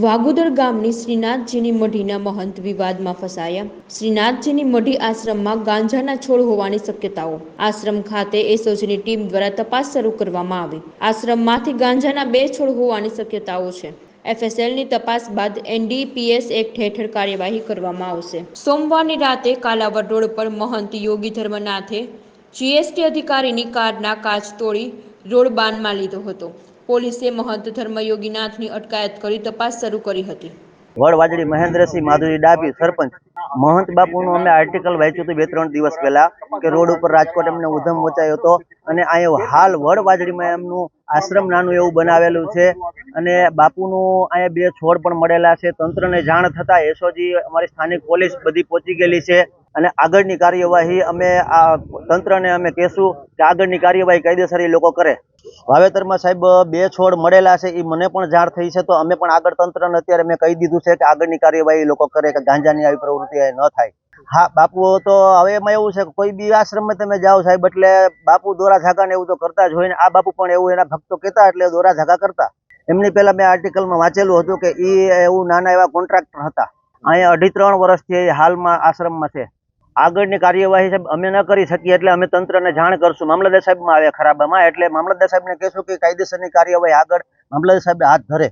વાગુદર ગામની શ્રીનાથજીની મઢીના મહંત વિવાદમાં ફસાયા. શ્રીનાથજીની મઢી આશ્રમમાં ગાંજાના છોડ હોવાની શક્યતાઓ. આશ્રમ ખાતે એસઓજીની ટીમ દ્વારા તપાસ શરૂ કરવામાં આવી. આશ્રમમાંથી ગાંજાના બે છોડ હોવાની શક્યતાઓ છે. એફએસએલની તપાસ બાદ એનડીપીએસ એક્ટ હેઠળ કાર્યવાહી કરવામાં આવશે. સોમવારની રાતે કાલાવડ રોડ પર મહંત યોગી ધર્મનાથે જીએસટી અધિકારીની કારના કાચ તોડી રોડ બાનમાં લીધો હતો. પોલીસે મહંત ધર્મયોગીનાથની અટકાયત કરી તપાસ શરૂ કરી હતી. વડવાજડી મહેન્દ્રસિંહ માધુરી ડાબી સરપંચ મહંત બાપુનું અમે આર્ટિકલ વાંચ્યું હતું બે ત્રણ દિવસ પહેલા કે રોડ ઉપર રાજકોટ એમને ઉધમ મચાયો હતો અને અહીંયા હાલ વડવાજડીમાં એમનું આશ્રમ નાનું એવું બનાવેલું છે અને બાપુનું અહીંયા બે છોડ પણ મળેલા છે. તંત્રને જાણ થતાં એસઓજી અમારી સ્થાનિક પોલીસ બધી પહોંચી ગયેલી છે. અને આગળની કાર્યવાહી અમે આ તંત્રને અમે કહેશું કે આગળની કાર્યવાહી કાયદેસર એ લોકો કરે. વાવેતરમાં સાહેબ, બે છોડ મળેલા છે એ મને પણ જાણ થઈ છે, તો અમે પણ આગળ તંત્રને અત્યારે મેં કહી દીધું છે કે આગળની કાર્યવાહી લોકો કરે કે ગાંજાની આવી પ્રવૃત્તિ ન થાય. હા, બાપુ, તો હવે એમાં એવું છે કોઈ બી આશ્રમમાં તમે જાઓ સાહેબ, એટલે બાપુ દોરા ઝાકા ને એવું તો કરતા જ હોય ને આ બાપુ પણ એવું એના ભક્તો કહેતા એટલે દોરા ઝાકા કરતા. એમની પહેલા મેં આર્ટિકલમાં વાંચેલું હતું કે એ એવું નાના એવા કોન્ટ્રાક્ટર હતા. અહીંયા અઢી ત્રણ વર્ષથી હાલમાં આશ્રમમાં છે. આગળની કાર્યવાહી સાહેબ અમે ન કરી શકીએ એટલે અમે તંત્રને જાણ કરશું. મામલતદાર સાહેબમાં આવે ખરાબામાં. એટલે મામલતદાર સાહેબને કહેશું કે કાયદેસરની કાર્યવાહી આગળ. મામલતદાર સાહેબ હાથ ધરે.